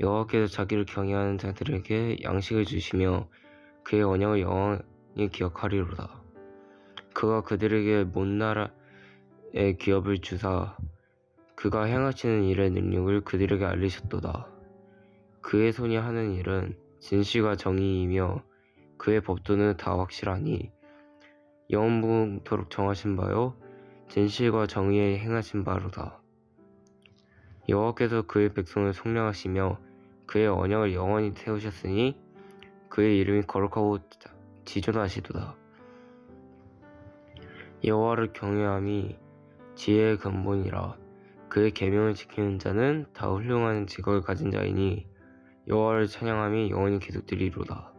여호와께서 자기를 경외하는 자들에게 양식을 주시며 그의 언약을 영원히 기억하리로다. 그가 그들에게 먼 나라의 기업을 주사 그가 행하시는 일의 능력을 그들에게 알리셨도다. 그의 손이 하는 일은 진실과 정의이며 그의 법도는 다 확실하니 영원토록 정하신 바요 진실과 정의에 행하신 바로다. 여호와께서 그의 백성을 속량하시며 그의 언약을 영원히 세우셨으니 그의 이름이 거룩하고 지존하시도다. 여호와를 경외함이 지혜의 근본이라 그의 계명을 지키는 자는 다 훌륭한 직업을 가진 자이니 여호와를 찬양함이 영원히 계속되리로다.